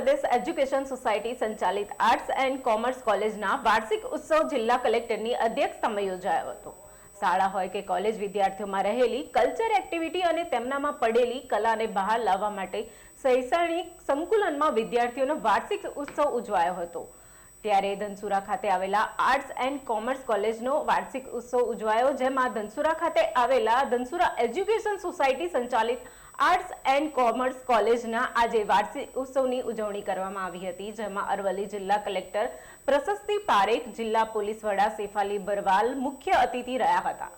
પ્રદેશ education society સંચાલિત arts and commerce કોલેજના વાર્ષિક ઉત્સવ જિલ્લા કલેક્ટરની અધ્યક્ષતામાં યોજાયો હતો. શાળા હોય કે કોલેજ વિદ્યાર્થીઓમાં રહેલી કલ્ચર એક્ટિવિટી અને તેમનામાં પડેલી કલાને બહાર લાવવા માટે શૈક્ષણિક સંકુલનમાં વિદ્યાર્થીઓનો વાર્ષિક ઉત્સવ ઉજવાયો હતો. ત્યારે ધનસુરા ખાતે આવેલા આર્ટ્સ એન્ડ કોમર્સ કોલેજનો વાર્ષિક ઉત્સવ ઉજવાયો, જેમાં ધનસુરા ખાતે આવેલા ધનસુરા એજ્યુકેશન સોસાયટી સંચાલિત આર્ટ્સ એન્ડ કોમર્સ કોલેજના આજે વાર્ષિક ઉત્સવની ઉજવણી કરવામાં આવી હતી, જેમાં અરવલ્લી જિલ્લા કલેક્ટર પ્રશસ્તિ પારેખ, જિલ્લા પોલીસ વડા સેફાલી બરવાલ મુખ્ય અતિથિ રહ્યા હતા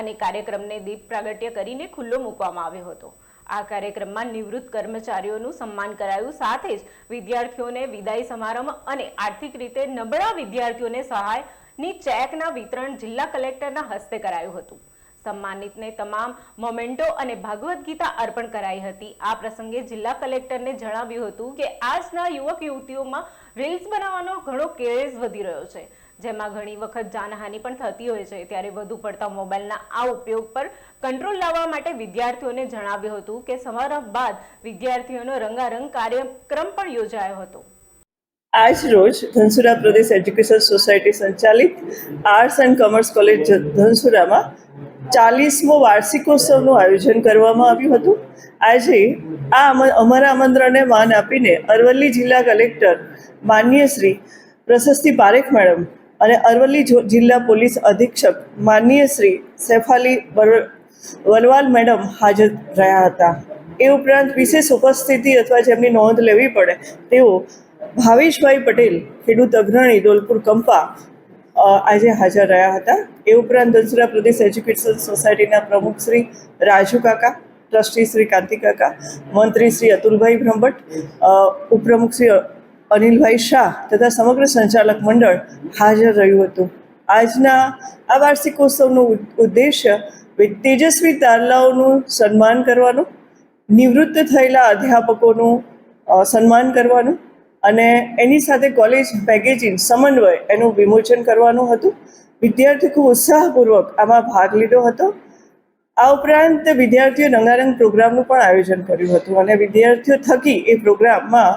અને કાર્યક્રમને દીપ પ્રાગટ્ય કરીને ખુલ્લો મૂકવામાં આવ્યો હતો. આ કાર્યક્રમમાં નિવૃત્ત કર્મચારીઓનું સન્માન કરાયું, સાથે જ વિદ્યાર્થીઓને વિદાય સમારંભ અને આર્થિક રીતે નબળા વિદ્યાર્થીઓને સહાયની ચેકના વિતરણ જિલ્લા કલેક્ટરના હસ્તે કરાયું હતું. સન્માનિતને તમામ મોમેન્ટો અને ભાગવત ગીતા અર્પણ કરાઈ હતી. આ પ્રસંગે જિલ્લા કલેક્ટરને જણાવ્યું હતું કે આજના યુવક યુવતીઓમાં રીલ્સ બનાવવાનો ઘણો ક્રેઝ વધી રહ્યો છે. જેમાં ઘણી વખત જાનહાનિ પણ થતી હોય છે. ત્યારે વધુ પડતા મોબાઈલના આ ઉપયોગ પર કંટ્રોલ લાવવા માટે વિદ્યાર્થીઓને જણાવ્યું હતું કે સમારંભ બાદ વિદ્યાર્થીઓનો રંગારંગ કાર્યક્રમ પણ યોજાયો હતો. આજ રોજ ધનસુરા પ્રદેશ એજ્યુકેશન સોસાયટી સંચાલિત આર્ટ્સ એન્ડ કોમર્સ કોલેજ ધનસુરામાં ચાલીસમો વાર્ષિકોત્સવનું આયોજન કરવામાં આવ્યું હતું. આજે આ અમારા આમંત્રણને માન આપીને અરવલ્લી જિલ્લા કલેક્ટર માનનીય શ્રી પ્રશસ્તિ પારેખ મેડમ અને અરવલ્લી જિલ્લા પોલીસ અધિક્ષક માનનીય શ્રી સેફાલી વલવાલ મેડમ હાજર રહ્યા હતા. એ ઉપરાંત વિશેષ ઉપસ્થિતિ અથવા જેમની નોંધ લેવી પડે તેઓ ભાવેશભાઈ પટેલ, ખેડૂત અગ્રણી, ડોલપુર કંપા આજે હાજર રહ્યા હતા. એ ઉપરાંત દસરા પ્રદેશ એજ્યુકેશન સોસાયટીના પ્રમુખ શ્રી રાજુ કાકા, ટ્રસ્ટી શ્રી કાંતિ કાકા, મંત્રી શ્રી અતુલભાઈ બ્રહ્મભટ્ટ ઉપપ્રમુખ શ્રી અનિલભાઈ શાહ તથા સમગ્ર સંચાલક મંડળ હાજર રહ્યું હતું. આજના આ વાર્ષિકોત્સવનો ઉદ્દેશ્ય તેજસ્વી તારલાઓનું સન્માન કરવાનું, નિવૃત્ત થયેલા અધ્યાપકોનું સન્માન કરવાનું અને એની સાથે કોલેજ પેકેજિંગ સમન્વય એનું વિમોચન કરવાનું હતું. વિદ્યાર્થીઓ ખૂબ ઉત્સાહપૂર્વક આમાં ભાગ લીધો હતો. આ ઉપરાંત વિદ્યાર્થીઓ રંગારંગ પ્રોગ્રામનું પણ આયોજન કર્યું હતું અને વિદ્યાર્થીઓ થકી એ પ્રોગ્રામમાં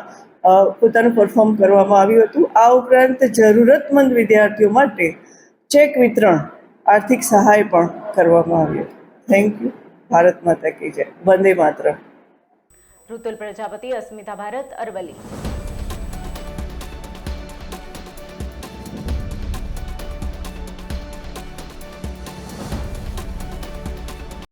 પોતાનું પરફોર્મ કરવામાં આવ્યું હતું. આ ઉપરાંત જરૂરતમંદ વિદ્યાર્થીઓ માટે ચેક વિતરણ, આર્થિક સહાય પણ કરવામાં આવી હતી થેન્ક યુ ભારત માતા કી જય. વંદે માત્ર ઋતુલ પ્રજાપતિ, અસ્મિતા ભારત, અરવલ્લી.